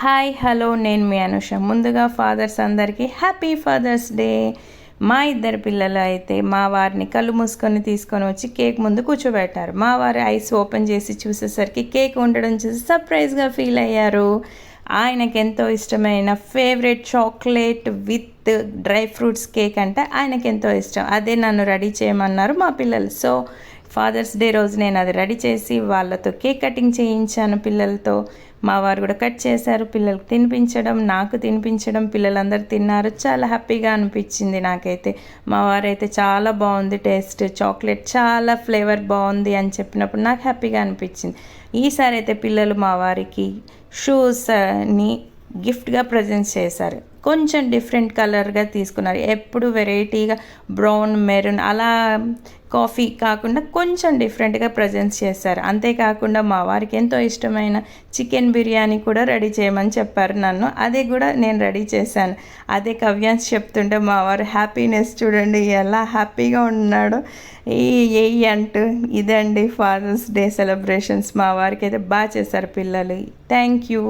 Hi hello నేను మీ అనుష. ముందుగా fathers అందరికీ హ్యాపీ ఫాదర్స్ డే. మా ఇద్దరు పిల్లలు అయితే మా వారిని కళ్ళు మూసుకొని తీసుకొని వచ్చి కేక్ ముందు కూర్చోబెట్టారు. మా వారి ఐస్ ఓపెన్ చేసి చూసేసరికి కేక్ ఉండడం చూసి సర్ప్రైజ్గా ఫీల్ అయ్యారు. ఆయనకు ఎంతో ఇష్టమైన favourite chocolate with dry fruits cake అంటే ఆయనకు ఎంతో ఇష్టం. అదే నన్ను రెడీ చేయమన్నారు మా పిల్లలు. సో ఫాదర్స్ డే రోజు నేను అది రెడీ చేసి వాళ్ళతో కేక్ కటింగ్ చేయించాను పిల్లలతో. మా వారు కూడా కట్ చేశారు పిల్లలకు తినిపించడం నాకు తినిపించడం పిల్లలందరూ తిన్నారు. చాలా హ్యాపీగా అనిపించింది నాకైతే. మా వారైతే చాలా బాగుంది టేస్ట్ చాక్లెట్ చాలా ఫ్లేవర్ బాగుంది అని చెప్పినప్పుడు నాకు హ్యాపీగా అనిపించింది. ఈసారి అయితే పిల్లలు మా వారికి షూస్ని గిఫ్ట్గా ప్రజెంట్ చేశారు. కొంచెం డిఫరెంట్ కలర్గా తీసుకున్నారు. ఎప్పుడు వెరైటీగా బ్రౌన్ మెరూన్ అలా కాఫీ కాకుండా కొంచెం డిఫరెంట్గా ప్రజెంట్ చేశారు. అంతేకాకుండా మా వారికి ఎంతో ఇష్టమైన చికెన్ బిర్యానీ కూడా రెడీ చేయమని చెప్పారు నన్ను. అది కూడా నేను రెడీ చేశాను. అదే కవ్యాన్స్ చెప్తుంటే మా వారు హ్యాపీనెస్ చూడండి ఎలా హ్యాపీగా ఉన్నాడో. ఏ అంటూ ఇదండి ఫాదర్స్ డే సెలబ్రేషన్స్ మా వారికి అయితే బాగా చేశారు పిల్లలు. Thank you.